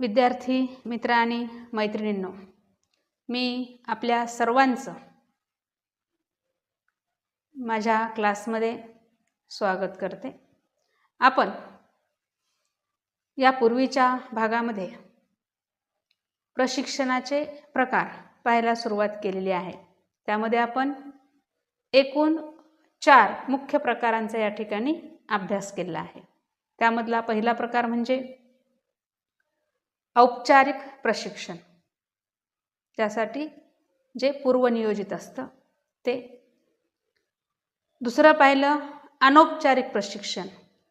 विद्यार्थी मित्र आणि मैत्रिणींनो मी आपल्या सर्वांचं माझ्या क्लासमध्ये स्वागत करते. आपण यापूर्वीच्या भागामध्ये प्रशिक्षणाचे प्रकार पाहायला सुरुवात केलेली आहे. त्यामध्ये आपण एकूण चार मुख्य प्रकारांचा या ठिकाणी अभ्यास केला आहे. त्यामधला पहिला प्रकार म्हणजे औपचारिक प्रशिक्षण. त्यासाठी जे पूर्वनियोजित असतं ते. दुसरं पाहिलं अनौपचारिक प्रशिक्षण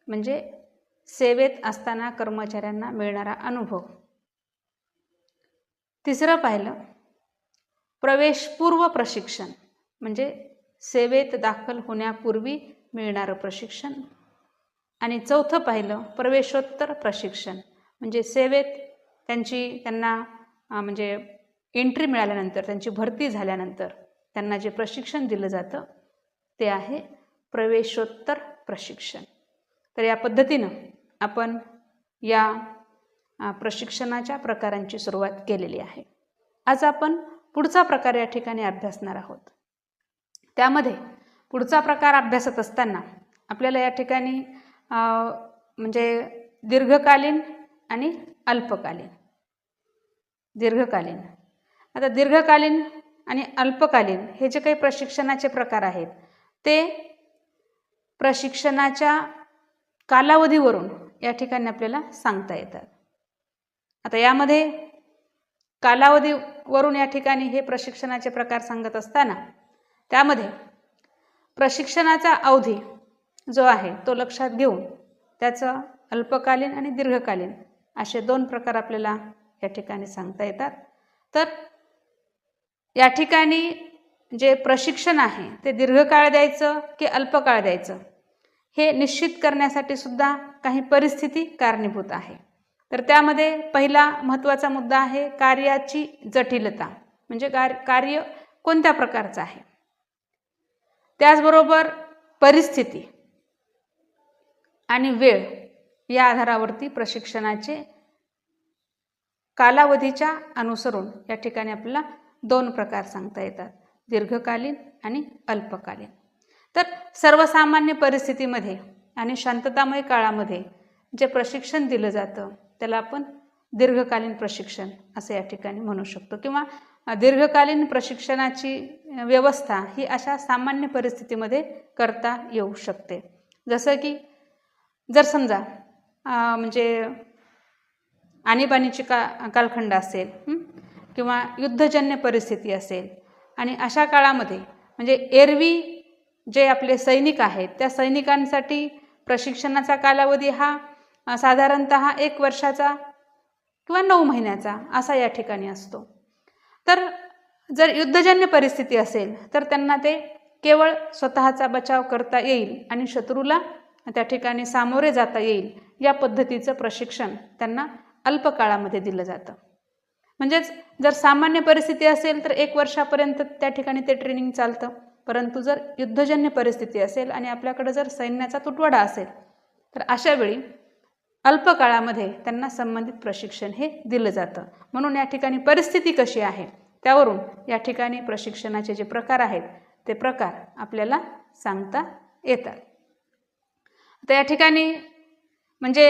म्हणजे सेवेत असताना कर्मचाऱ्यांना मिळणारा अनुभव. तिसरं पाहिलं प्रवेशपूर्व प्रशिक्षण म्हणजे सेवेत दाखल होण्यापूर्वी मिळणारं प्रशिक्षण. आणि चौथं पाहिलं प्रवेशोत्तर प्रशिक्षण म्हणजे सेवेत त्यांची त्यांना म्हणजे एंट्री मिळाल्यानंतर त्यांची भरती झाल्यानंतर त्यांना जे प्रशिक्षण दिलं जातं ते आहे प्रवेशोत्तर प्रशिक्षण. तर या पद्धतीनं आपण या प्रशिक्षणाच्या प्रकारांची सुरुवात केलेली आहे. आज आपण पुढचा प्रकार या ठिकाणी अभ्यासणार आहोत. त्यामध्ये पुढचा प्रकार अभ्यासत असताना आपल्याला या ठिकाणी म्हणजे दीर्घकालीन आणि अल्पकालीन. दीर्घकालीन. आता दीर्घकालीन आणि अल्पकालीन हे जे काही प्रशिक्षणाचे प्रकार आहेत ते प्रशिक्षणाच्या कालावधीवरून या ठिकाणी आपल्याला सांगता येतात. आता यामध्ये कालावधीवरून या ठिकाणी हे प्रशिक्षणाचे प्रकार सांगत असताना त्यामध्ये प्रशिक्षणाचा अवधी जो आहे तो लक्षात घेऊन त्याचं अल्पकालीन आणि दीर्घकालीन असे दोन प्रकार आपल्याला या ठिकाणी सांगता येतात. तर या ठिकाणी जे प्रशिक्षण आहे ते दीर्घकाळ द्यायचं की अल्पकाळ द्यायचं? हे निश्चित करण्यासाठी सुद्धा काही परिस्थिती कारणीभूत आहे. तर त्यामध्ये पहिला महत्त्वाचा मुद्दा आहे कार्याची जटिलता. म्हणजे कार कार्य कोणत्या प्रकारचं आहे? त्याचबरोबर परिस्थिती आणि वेळ या आधारावरती प्रशिक्षणाचे कालावधीच्या अनुसरून या ठिकाणी आपल्याला दोन प्रकार सांगता येतात. दीर्घकालीन आणि अल्पकालीन. तर सर्वसामान्य परिस्थितीमध्ये आणि शांततामय काळामध्ये जे प्रशिक्षण दिलं जातं त्याला आपण दीर्घकालीन प्रशिक्षण असं या ठिकाणी म्हणू शकतो. किंवा दीर्घकालीन प्रशिक्षणाची व्यवस्था ही अशा सामान्य परिस्थितीमध्ये करता येऊ शकते. जसं की जर समजा म्हणजे आणीबाणीची का कालखंड असेल किंवा युद्धजन्य परिस्थिती असेल. आणि अशा काळामध्ये म्हणजे एरवी जे आपले सैनिक आहेत त्या सैनिकांसाठी प्रशिक्षणाचा कालावधी हा साधारणत एक वर्षाचा किंवा नऊ महिन्याचा असा या ठिकाणी असतो. तर जर युद्धजन्य परिस्थिती असेल तर त्यांना ते केवळ स्वतःचा बचाव करता येईल आणि शत्रूला त्या ठिकाणी सामोरे जाता येईल या पद्धतीचं प्रशिक्षण त्यांना अल्पकाळामध्ये दिलं जातं. म्हणजेच जर सामान्य परिस्थिती असेल तर एक वर्षापर्यंत त्या ठिकाणी ते ट्रेनिंग चालतं. परंतु जर युद्धजन्य परिस्थिती असेल आणि आपल्याकडं जर सैन्याचा तुटवडा असेल तर अशा वेळी अल्पकाळामध्ये त्यांना संबंधित प्रशिक्षण हे दिलं जातं. म्हणून या ठिकाणी परिस्थिती कशी आहे त्यावरून या ठिकाणी प्रशिक्षणाचे जे प्रकार आहेत ते प्रकार आपल्याला सांगता येतात. तर या ठिकाणी म्हणजे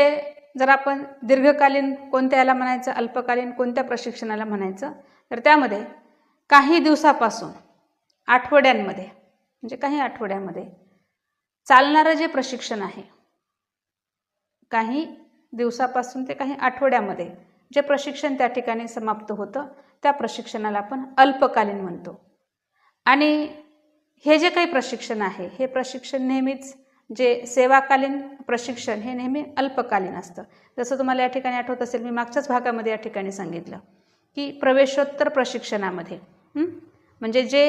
जर आपण दीर्घकालीन कोणत्या याला म्हणायचं अल्पकालीन कोणत्या प्रशिक्षणाला म्हणायचं तर त्यामध्ये काही दिवसापासून आठवड्यांमध्ये म्हणजे काही आठवड्यामध्ये चालणारं जे प्रशिक्षण आहे काही दिवसापासून ते काही आठवड्यामध्ये जे प्रशिक्षण त्या ठिकाणी समाप्त होतं त्या प्रशिक्षणाला आपण अल्पकालीन म्हणतो. आणि हे जे काही प्रशिक्षण आहे हे प्रशिक्षण नेहमीच जे सेवाकालीन प्रशिक्षण हे नेहमी अल्पकालीन असतं. जसं तुम्हाला या ठिकाणी आठवत असेल मी मागच्याच भागामध्ये या ठिकाणी सांगितलं की प्रवेशोत्तर प्रशिक्षणामध्ये म्हणजे जे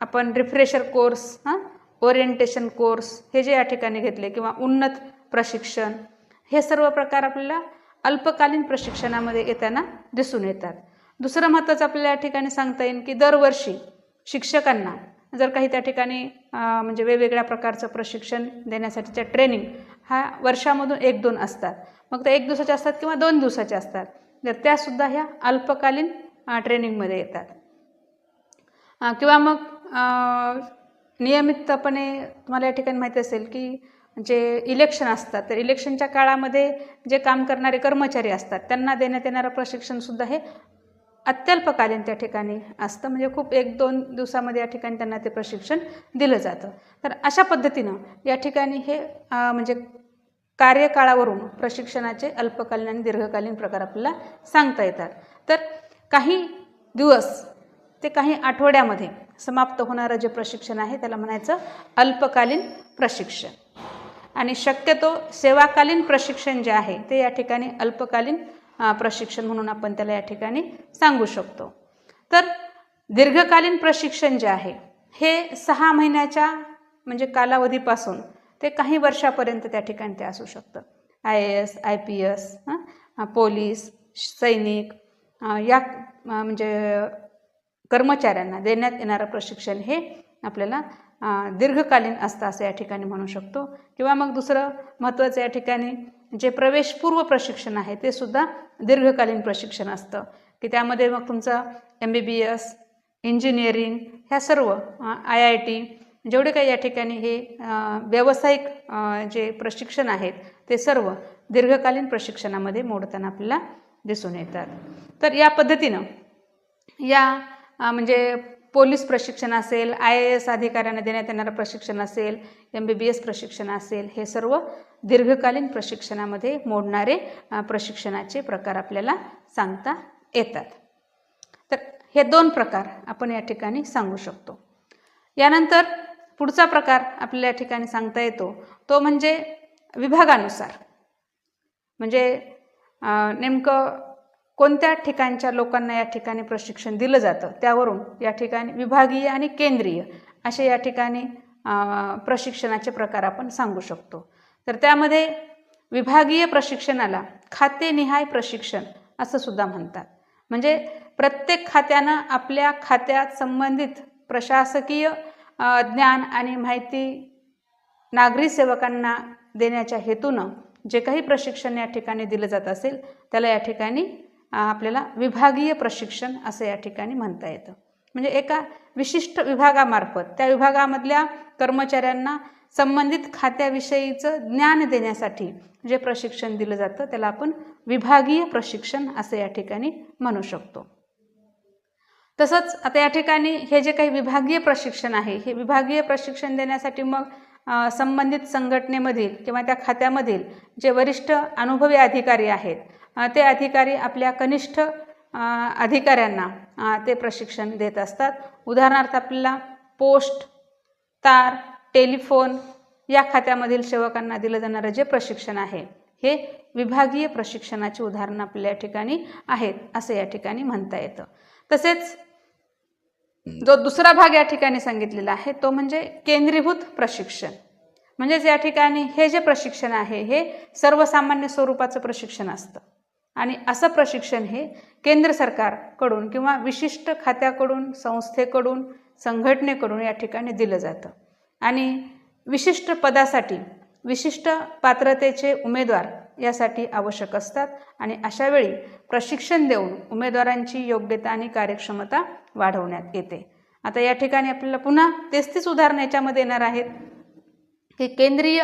आपण रिफ्रेशर कोर्स हां? ओरिएंटेशन कोर्स हे जे या ठिकाणी घेतले किंवा उन्नत प्रशिक्षण हे सर्व प्रकार आपल्याला अल्पकालीन प्रशिक्षणामध्ये येताना दिसून येतात. दुसरं महत्त्वाचं आपल्याला या ठिकाणी सांगता येईल की दरवर्षी शिक्षकांना जर काही त्या ठिकाणी म्हणजे वेगवेगळ्या प्रकारचं प्रशिक्षण देण्यासाठीच्या ट्रेनिंग हा वर्षामधून एक दोन असतात. मग त्या एक दिवसाच्या असतात किंवा दोन दिवसाच्या असतात. तर त्यासुद्धा ह्या अल्पकालीन ट्रेनिंगमध्ये येतात. किंवा मग नियमितपणे तुम्हाला या ठिकाणी माहिती असेल की जे इलेक्शन असतात तर इलेक्शनच्या काळामध्ये जे काम करणारे कर्मचारी असतात त्यांना देण्यात येणारं प्रशिक्षणसुद्धा हे अत्यल्पकालीन त्या ठिकाणी असतं. म्हणजे खूप एक दोन दिवसामध्ये या ठिकाणी त्यांना ते प्रशिक्षण दिलं जातं. तर अशा पद्धतीनं या ठिकाणी हे म्हणजे कार्यकाळावरून प्रशिक्षणाचे अल्पकालीन आणि दीर्घकालीन प्रकार आपल्याला सांगता येतात. तर काही दिवस ते काही आठवड्यामध्ये समाप्त होणारं जे प्रशिक्षण आहे त्याला म्हणायचं अल्पकालीन प्रशिक्षण. आणि शक्यतो सेवाकालीन प्रशिक्षण जे आहे ते या ठिकाणी अल्पकालीन प्रशिक्षण म्हणून आपण त्याला या ठिकाणी सांगू शकतो. तर दीर्घकालीन प्रशिक्षण जे आहे हे सहा महिन्याच्या म्हणजे कालावधीपासून ते काही वर्षापर्यंत त्या ठिकाणी ते असू शकतं. I A S I P S police सैनिक या म्हणजे कर्मचाऱ्यांना देण्यात येणारं प्रशिक्षण हे आपल्याला दीर्घकालीन असतं असं या ठिकाणी म्हणू शकतो. किंवा मग दुसरं महत्त्वाचं या ठिकाणी जे प्रवेशपूर्व प्रशिक्षण आहे ते सुद्धा दीर्घकालीन प्रशिक्षण असतं. की त्यामध्ये मग तुमचं M B B S engineering ह्या सर्व आय आय टी जेवढे काही या ठिकाणी हे व्यावसायिक जे प्रशिक्षण आहेत ते सर्व दीर्घकालीन प्रशिक्षणामध्ये मोडताना आपल्याला दिसून येतात. तर या पद्धतीनं या म्हणजे पोलीस प्रशिक्षण असेल आय ए एस अधिकाऱ्यांना देण्यात येणारं प्रशिक्षण असेल एम बी बी एस प्रशिक्षण असेल हे सर्व दीर्घकालीन प्रशिक्षणामध्ये मोडणारे प्रशिक्षणाचे प्रकार आपल्याला सांगता येतात. तर हे दोन प्रकार आपण या ठिकाणी सांगू शकतो. यानंतर पुढचा प्रकार आपल्याला या ठिकाणी सांगता येतो. तो म्हणजे विभागानुसार. म्हणजे नेमकं कोणत्या ठिकाणच्या लोकांना या ठिकाणी प्रशिक्षण दिलं जातं? त्यावरून या ठिकाणी विभागीय आणि केंद्रीय असे या ठिकाणी प्रशिक्षणाचे प्रकार आपण सांगू शकतो. तर त्यामध्ये विभागीय प्रशिक्षणाला खातेनिहाय प्रशिक्षण असं सुद्धा म्हणतात. म्हणजे प्रत्येक खात्यानं आपल्या खात्यात संबंधित प्रशासकीय ज्ञान आणि माहिती नागरी सेवकांना देण्याच्या हेतूनं जे काही प्रशिक्षण या ठिकाणी दिलं जात असेल त्याला या ठिकाणी आपल्याला विभागीय प्रशिक्षण असं या ठिकाणी म्हणता येतं. म्हणजे एका विशिष्ट विभागामार्फत त्या विभागामधल्या कर्मचाऱ्यांना संबंधित खात्याविषयीचं ज्ञान देण्यासाठी जे प्रशिक्षण दिलं जातं त्याला आपण विभागीय प्रशिक्षण असं या ठिकाणी म्हणू शकतो. तसंच आता या ठिकाणी हे जे काही विभागीय प्रशिक्षण आहे हे विभागीय प्रशिक्षण देण्यासाठी मग संबंधित संघटनेमधील किंवा त्या खात्यामधील जे वरिष्ठ अनुभवी अधिकारी आहेत ते अधिकारी आपल्या कनिष्ठ अधिकाऱ्यांना ते प्रशिक्षण देत असतात. उदाहरणार्थ आपल्याला पोस्ट तार टेलिफोन या खात्यामधील सेवकांना दिलं जाणारं जे प्रशिक्षण आहे हे विभागीय प्रशिक्षणाची उदाहरणं आपल्या या ठिकाणी आहेत असं या ठिकाणी म्हणता येतं. तसेच जो दुसरा भाग या ठिकाणी सांगितलेला आहे तो म्हणजे केंद्रीभूत प्रशिक्षण. म्हणजेच या ठिकाणी हे जे प्रशिक्षण आहे हे सर्वसामान्य स्वरूपाचं प्रशिक्षण असतं. आणि असं प्रशिक्षण हे केंद्र सरकारकडून किंवा विशिष्ट खात्याकडून संस्थेकडून संघटनेकडून या ठिकाणी दिलं जातं. आणि विशिष्ट पदासाठी विशिष्ट पात्रतेचे उमेदवार यासाठी आवश्यक असतात आणि अशावेळी प्रशिक्षण देऊन उमेदवारांची योग्यता आणि कार्यक्षमता वाढवण्यात येते. आता या ठिकाणी आपल्याला पुन्हा तेच तीच उदाहरणं याच्यामध्ये येणार आहेत. की केंद्रीय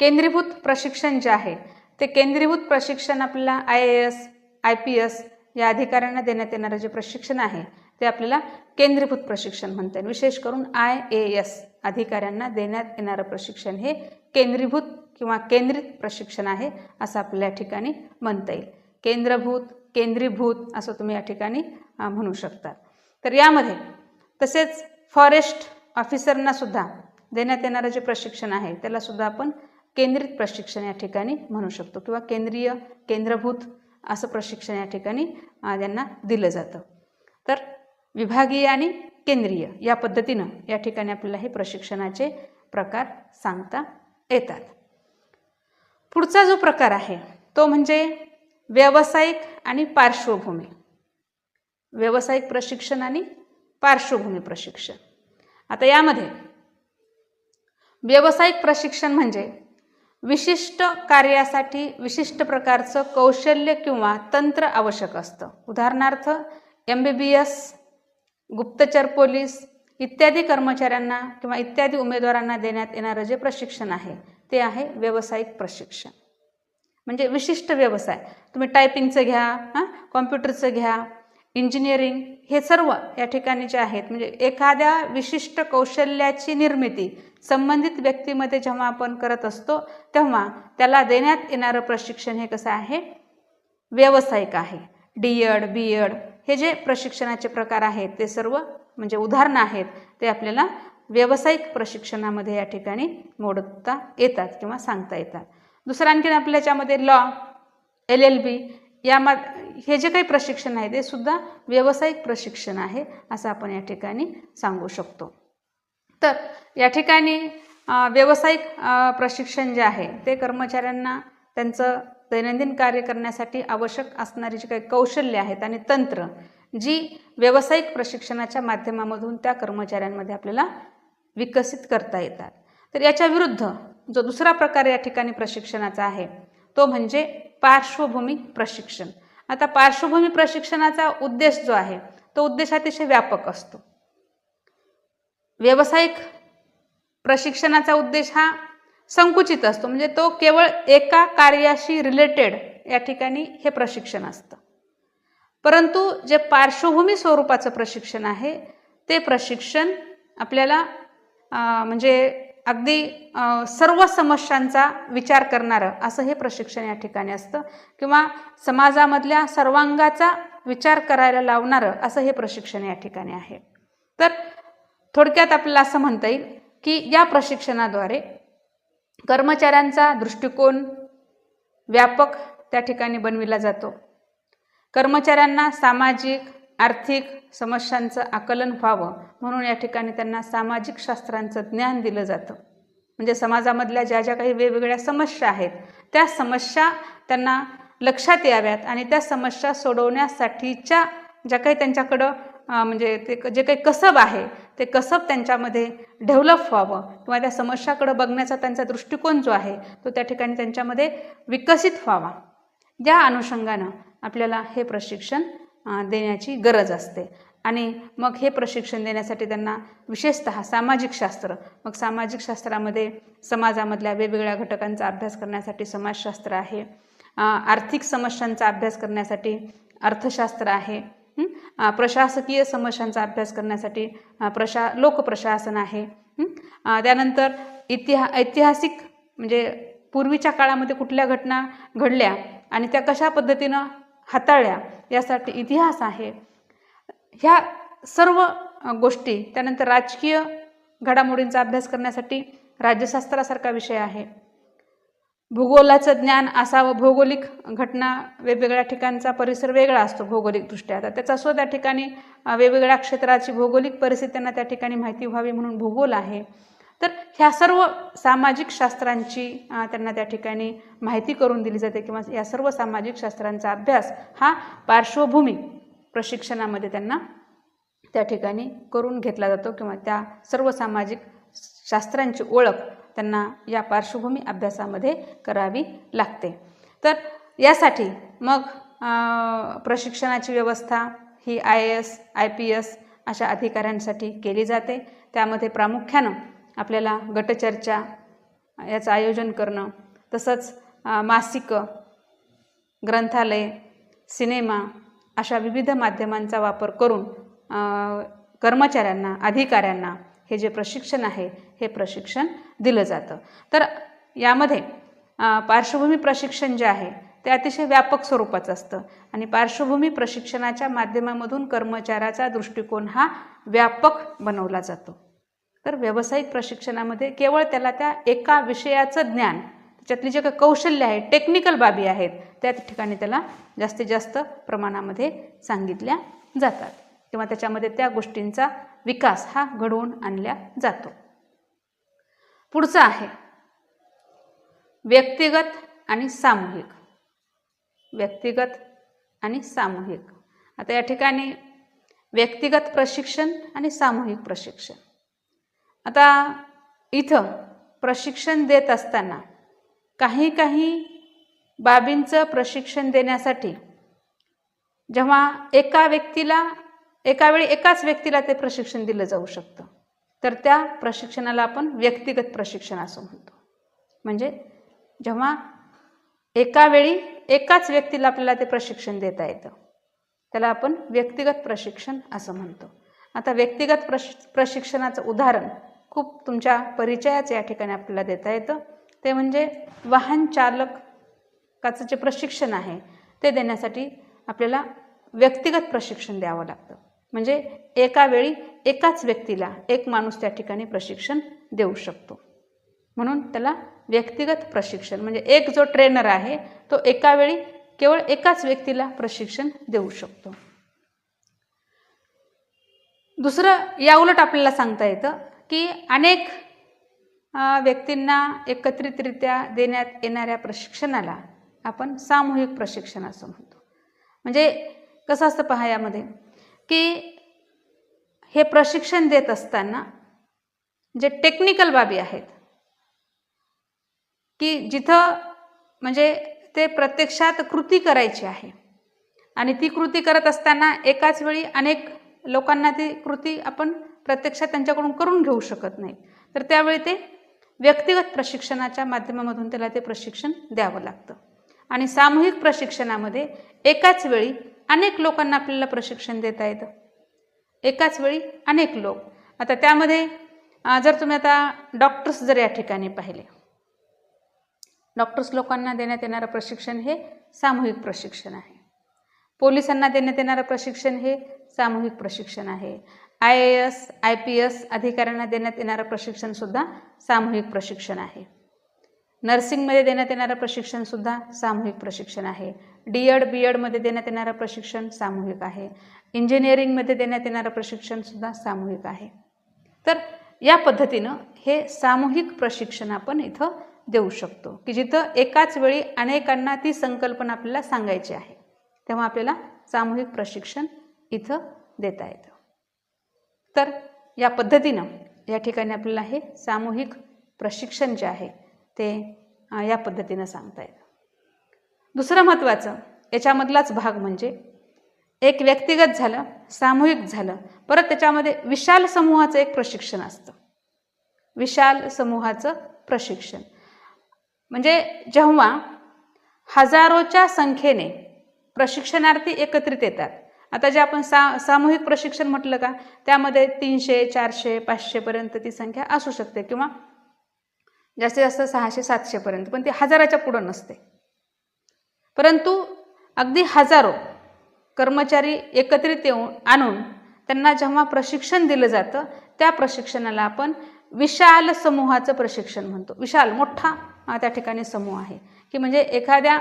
केंद्रीभूत प्रशिक्षण जे आहे ते केंद्रीभूत प्रशिक्षण आपल्याला I A S I P S या अधिकाऱ्यांना देण्यात येणारं जे प्रशिक्षण आहे ते आपल्याला केंद्रीभूत प्रशिक्षण म्हणता येईल. विशेष करून आय ए एस अधिकाऱ्यांना देण्यात येणारं प्रशिक्षण हे केंद्रीभूत किंवा केंद्रित प्रशिक्षण आहे असं आपल्या या ठिकाणी म्हणता येईल. केंद्रभूत केंद्रीभूत असं तुम्ही या ठिकाणी म्हणू शकता. तर यामध्ये तसेच फॉरेस्ट ऑफिसरना सुद्धा देण्यात येणारं जे प्रशिक्षण आहे त्याला सुद्धा आपण केंद्रित प्रशिक्षण या ठिकाणी म्हणू शकतो किंवा केंद्रीय केंद्रभूत असं प्रशिक्षण या ठिकाणी त्यांना दिलं जातं. तर विभागीय आणि केंद्रीय या पद्धतीनं या ठिकाणी आपल्याला हे प्रशिक्षणाचे प्रकार सांगता येतात. पुढचा जो प्रकार आहे तो म्हणजे व्यावसायिक आणि पार्श्वभूमी. व्यावसायिक प्रशिक्षण आणि पार्श्वभूमी प्रशिक्षण. आता यामध्ये व्यावसायिक प्रशिक्षण म्हणजे विशिष्ट कार्यासाठी विशिष्ट प्रकारचं कौशल्य किंवा तंत्र आवश्यक असतं. उदाहरणार्थ एम बी बी एस गुप्तचर पोलीस इत्यादी कर्मचाऱ्यांना किंवा इत्यादी उमेदवारांना देण्यात येणारं जे प्रशिक्षण आहे ते आहे व्यावसायिक प्रशिक्षण. म्हणजे विशिष्ट व्यवसाय. तुम्ही टायपिंगचं घ्या हां कॉम्प्युटरचं घ्या इंजिनिअरिंग हे सर्व या ठिकाणी जे आहेत म्हणजे एखाद्या विशिष्ट कौशल्याची निर्मिती संबंधित व्यक्तीमध्ये जेव्हा आपण करत असतो तेव्हा त्याला देण्यात येणारं प्रशिक्षण हे कसं आहे? व्यावसायिक आहे. डी एड बी एड हे जे प्रशिक्षणाचे प्रकार आहेत ते सर्व म्हणजे उदाहरणं आहेत ते आपल्याला व्यावसायिक प्रशिक्षणामध्ये या ठिकाणी मोडता येतात किंवा सांगता येतात. दुसरं आणखीन आपल्या याच्यामध्ये लॉ एल एल बी यामा हे जे काही प्रशिक्षण आहे ते सुद्धा व्यावसायिक प्रशिक्षण आहे असं आपण या ठिकाणी सांगू शकतो. तर या ठिकाणी व्यावसायिक प्रशिक्षण जे आहे ते कर्मचाऱ्यांना त्यांचं दैनंदिन कार्य करण्यासाठी आवश्यक असणारी जी काही कौशल्य आहेत आणि तंत्र जी व्यावसायिक प्रशिक्षणाच्या माध्यमामधून त्या कर्मचाऱ्यांमध्ये आपल्याला विकसित करता येतात. तर याच्या विरुद्ध जो दुसरा प्रकार या ठिकाणी प्रशिक्षणाचा आहे तो म्हणजे पार्श्वभूमी प्रशिक्षण. आता पार्श्वभूमी प्रशिक्षणाचा उद्देश जो आहे तो उद्देश अतिशय व्यापक असतो. व्यावसायिक प्रशिक्षणाचा उद्देश हा संकुचित असतो. म्हणजे तो केवळ एका कार्याशी रिलेटेड या ठिकाणी हे प्रशिक्षण असतं. परंतु जे पार्श्वभूमी स्वरूपाचं प्रशिक्षण आहे ते प्रशिक्षण आपल्याला म्हणजे अगदी सर्व समस्यांचा विचार करणारं असं हे प्रशिक्षण या ठिकाणी असतं. किंवा समाजामधल्या सर्वांगाचा विचार करायला लावणारं असं हे प्रशिक्षण या ठिकाणी आहे. तर थोडक्यात आपल्याला असं म्हणता येईल की या प्रशिक्षणाद्वारे कर्मचाऱ्यांचा दृष्टिकोन व्यापक त्या ठिकाणी बनविला जातो. कर्मचाऱ्यांना सामाजिक आर्थिक समस्यांचं आकलन व्हावं म्हणून या ठिकाणी त्यांना सामाजिक शास्त्रांचं ज्ञान दिलं जातं. म्हणजे समाजामधल्या ज्या ज्या काही वेगवेगळ्या समस्या आहेत त्या समस्या त्यांना लक्षात याव्यात आणि त्या समस्या सोडवण्यासाठीच्या ज्या काही त्यांच्याकडं म्हणजे ते क- जे काही कसब आहे ते कसब त्यांच्यामध्ये डेव्हलप व्हावं किंवा त्या समस्याकडं बघण्याचा त्यांचा दृष्टिकोन जो आहे तो त्या ठिकाणी त्यांच्यामध्ये विकसित व्हावा. या अनुषंगानं आपल्याला हे प्रशिक्षण देण्याची गरज असते. आणि मग हे प्रशिक्षण देण्यासाठी त्यांना विशेषतः सामाजिक शास्त्र मग सामाजिक शास्त्रामध्ये समाजामधल्या वेगवेगळ्या घटकांचा अभ्यास करण्यासाठी समाजशास्त्र आहे. आर्थिक समस्यांचा अभ्यास करण्यासाठी अर्थशास्त्र आहे. प्रशासकीय समस्यांचा अभ्यास करण्यासाठी प्रशा लोकप्रशासन आहे. त्यानंतर इतिहा ऐतिहासिक म्हणजे पूर्वीच्या काळामध्ये कुठल्या घटना घडल्या आणि त्या कशा पद्धतीनं हाताळल्या यासाठी इतिहास आहे. ह्या सर्व गोष्टी त्यानंतर राजकीय घडामोडींचा अभ्यास करण्यासाठी राज्यशास्त्रासारखा विषय आहे. भूगोलाचं ज्ञान असावं. भौगोलिक घटना वेगवेगळ्या ठिकाणचा परिसर वेगळा असतो भौगोलिकदृष्ट्या. तर त्याचा असो त्या ठिकाणी वेगवेगळ्या क्षेत्राची भौगोलिक परिस्थितींना त्या ठिकाणी माहिती व्हावी म्हणून भूगोल आहे. तर ह्या सर्व सामाजिक शास्त्रांची त्यांना त्या ठिकाणी माहिती करून दिली जाते किंवा या सर्व सामाजिक शास्त्रांचा अभ्यास हा पार्श्वभूमी प्रशिक्षणामध्ये त्यांना त्या ठिकाणी करून घेतला जातो किंवा त्या सर्व सामाजिक शास्त्रांची ओळख त्यांना या पार्श्वभूमी अभ्यासामध्ये करावी लागते. तर यासाठी मग प्रशिक्षणाची व्यवस्था ही I A S I P S अशा अधिकाऱ्यांसाठी केली जाते. त्यामध्ये प्रामुख्यानं आपल्याला गटचर्चा याचं आयोजन करणं तसंच मासिकं ग्रंथालय सिनेमा अशा विविध माध्यमांचा वापर करून कर्मचाऱ्यांना अधिकाऱ्यांना हे जे प्रशिक्षण आहे हे प्रशिक्षण दिलं जातं. तर यामध्ये पार्श्वभूमी प्रशिक्षण जे आहे ते अतिशय व्यापक स्वरूपाचं असतं आणि पार्श्वभूमी प्रशिक्षणाच्या माध्यमामधून कर्मचाऱ्याचा दृष्टिकोन हा व्यापक बनवला जातो. तर व्यावसायिक प्रशिक्षणामध्ये केवळ त्याला त्या एका विषयाचं ज्ञान त्याच्यातली जे काही कौशल्य आहे टेक्निकल बाबी आहेत त्या ठिकाणी त्याला जास्तीत जास्त प्रमाणामध्ये सांगितल्या जातात. किंवा त्याच्यामध्ये त्या गोष्टींचा विकास हा घडवून आणला जातो. पुढचं आहे व्यक्तिगत आणि सामूहिक. व्यक्तिगत आणि सामूहिक. आता या ठिकाणी व्यक्तिगत प्रशिक्षण आणि सामूहिक प्रशिक्षण. आता इथं प्रशिक्षण देत असताना काही काही बाबींचं प्रशिक्षण देण्यासाठी जेव्हा एका व्यक्तीला एका वेळी एकाच व्यक्तीला ते प्रशिक्षण दिलं जाऊ शकतं तर त्या प्रशिक्षणाला आपण व्यक्तिगत प्रशिक्षण असं म्हणतो. म्हणजे जेव्हा एका वेळी एकाच व्यक्तीला आपल्याला ते प्रशिक्षण देता येतं त्याला आपण व्यक्तिगत प्रशिक्षण असं म्हणतो. आता व्यक्तिगत प्रश प्रशिक्षणाचं उदाहरण खूप तुमच्या परिचयाचं या ठिकाणी आपल्याला देता येतं. ते म्हणजे वाहन चालकाचं जे प्रशिक्षण आहे ते देण्यासाठी आपल्याला व्यक्तिगत प्रशिक्षण द्यावं लागतं. म्हणजे एका वेळी एकाच व्यक्तीला एक माणूस त्या ठिकाणी प्रशिक्षण देऊ शकतो. म्हणून त्याला व्यक्तिगत प्रशिक्षण म्हणजे एक जो ट्रेनर आहे तो एका वेळी केवळ एकाच व्यक्तीला प्रशिक्षण देऊ शकतो. दुसरं याउलट आपल्याला सांगता येतं की अनेक व्यक्तींना एकत्रितरित्या देण्यात येणाऱ्या प्रशिक्षणाला आपण सामूहिक प्रशिक्षण असं म्हणतो. म्हणजे कसं असतं पहा यामध्ये की हे प्रशिक्षण देत असताना जे टेक्निकल बाबी आहेत की जिथं म्हणजे ते प्रत्यक्षात कृती करायची आहे आणि ती कृती करत असताना एकाच वेळी अनेक लोकांना ती कृती आपण प्रत्यक्षात त्यांच्याकडून करून घेऊ शकत नाही. तर त्यावेळी ते व्यक्तिगत प्रशिक्षणाच्या माध्यमामधून त्याला ते प्रशिक्षण द्यावं लागतं. आणि सामूहिक प्रशिक्षणामध्ये एकाच वेळी अनेक लोकांना आपल्याला प्रशिक्षण देता येतं. एकाच वेळी अनेक लोक. आता त्यामध्ये जर तुम्ही आता डॉक्टर्स जर या ठिकाणी पाहिले डॉक्टर्स लोकांना देण्यात येणारं प्रशिक्षण हे सामूहिक प्रशिक्षण आहे. पोलिसांना देण्यात येणारं प्रशिक्षण हे सामूहिक प्रशिक्षण आहे. I A S I P S अधिकाऱ्यांना देण्यात येणारं प्रशिक्षणसुद्धा सामूहिक प्रशिक्षण आहे. नर्सिंगमध्ये देण्यात येणारं प्रशिक्षणसुद्धा सामूहिक प्रशिक्षण आहे. डी एड बी एडमध्ये देण्यात येणारं प्रशिक्षण सामूहिक आहे. इंजिनिअरिंगमध्ये देण्यात येणारं प्रशिक्षणसुद्धा सामूहिक आहे. तर या पद्धतीनं हे सामूहिक प्रशिक्षण आपण इथं देऊ शकतो की जिथं एकाच वेळी अनेकांना ती संकल्पना आपल्याला सांगायची आहे. तेव्हा आपल्याला सामूहिक प्रशिक्षण इथं देता येतं. तर या पद्धतीनं या ठिकाणी आपल्याला हे सामूहिक प्रशिक्षण जे आहे ते या पद्धतीनं सांगता येतं. दुसरं महत्त्वाचं याच्यामधलाच भाग म्हणजे एक व्यक्तिगत झालं सामूहिक झालं परत त्याच्यामध्ये विशाल समूहाचं एक प्रशिक्षण असतं. विशाल समूहाचं प्रशिक्षण. म्हणजे जेव्हा हजारोच्या संख्येने प्रशिक्षणार्थी एकत्रित येतात आता जे आपण सा सामूहिक प्रशिक्षण म्हटलं का त्यामध्ये तीनशे चारशे पाचशेपर्यंत ती संख्या असू शकते किंवा जास्तीत जास्त सहाशे सातशेपर्यंत पण ती हजाराच्या पुढं नसते. परंतु अगदी हजारो कर्मचारी एकत्रित येऊन आणून त्यांना जेव्हा प्रशिक्षण दिलं जातं त्या प्रशिक्षणाला आपण विशाल समूहाचं प्रशिक्षण म्हणतो. विशाल मोठा त्या ठिकाणी समूह आहे. की म्हणजे एखाद्या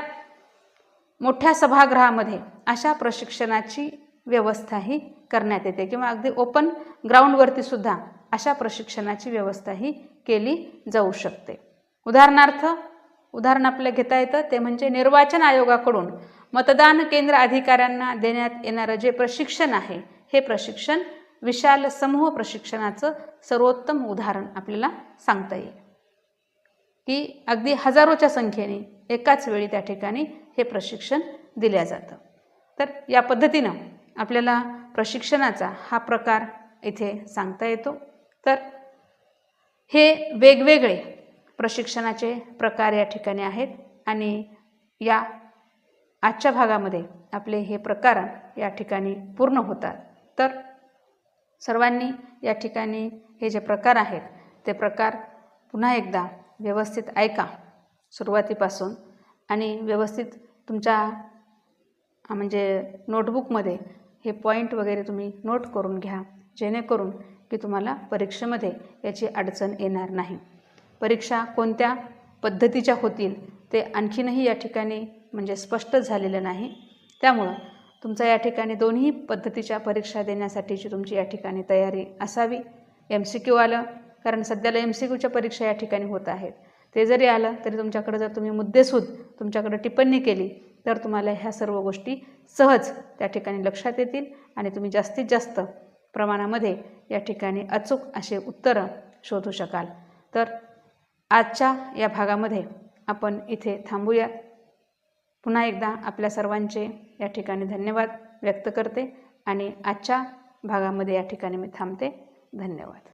मोठ्या सभागृहामध्ये अशा प्रशिक्षणाची व्यवस्थाही करण्यात येते किंवा अगदी ओपन ग्राउंडवरती सुद्धा अशा प्रशिक्षणाची व्यवस्थाही केली जाऊ शकते. उदाहरणार्थ उदाहरण आपल्याला घेता येतं ते म्हणजे निर्वाचन आयोगाकडून मतदान केंद्र अधिकाऱ्यांना देण्यात येणारं जे प्रशिक्षण आहे हे प्रशिक्षण विशाल समूह प्रशिक्षणाचं सर्वोत्तम उदाहरण आपल्याला सांगता येईल. की अगदी हजारोच्या संख्येने एकाच वेळी त्या ठिकाणी हे प्रशिक्षण दिल्या जातं. तर या पद्धतीनं आपल्याला प्रशिक्षणाचा हा प्रकार इथे सांगता येतो. तर हे वेगवेगळे प्रशिक्षणाचे प्रकार या ठिकाणी आहेत आणि या आजच्या भागामध्ये आपले हे प्रकार या ठिकाणी पूर्ण होतात. तर सर्वांनी या ठिकाणी हे जे प्रकार आहेत ते प्रकार पुन्हा एकदा व्यवस्थित ऐका सुरुवातीपासून आणि व्यवस्थित तुमच्या म्हणजे नोटबुकमध्ये हे पॉईंट वगैरे तुम्ही नोट करून घ्या जेणेकरून की तुम्हाला परीक्षेमध्ये याची अडचण येणार नाही. परीक्षा कोणत्या पद्धतीच्या होतील ते आणखीनही या ठिकाणी म्हणजे स्पष्ट झालेलं नाही. त्यामुळं तुमचा या ठिकाणी दोन्ही पद्धतीच्या परीक्षा देण्यासाठीची तुमची या ठिकाणी तयारी असावी. एम सी क्यू आलं कारण सध्याला एम सी क्यूच्या परीक्षा या ठिकाणी होत आहेत. ते जरी आलं तरी तुमच्याकडे जर तुम्ही मुद्देसूद तुमच्याकडे टिप्पणी केली तर तुम्हाला ह्या सर्व गोष्टी सहज त्या ठिकाणी लक्षात येतील आणि तुम्ही जास्तीत जास्त प्रमाणामध्ये या ठिकाणी अचूक असे उत्तरं शोधू शकाल. तर आजच्या या भागामध्ये आपण इथे थांबूया. पुन्हा एकदा आपल्या सर्वांचे या ठिकाणी धन्यवाद व्यक्त करते आणि आजच्या भागामध्ये या ठिकाणी मी थांबते. धन्यवाद.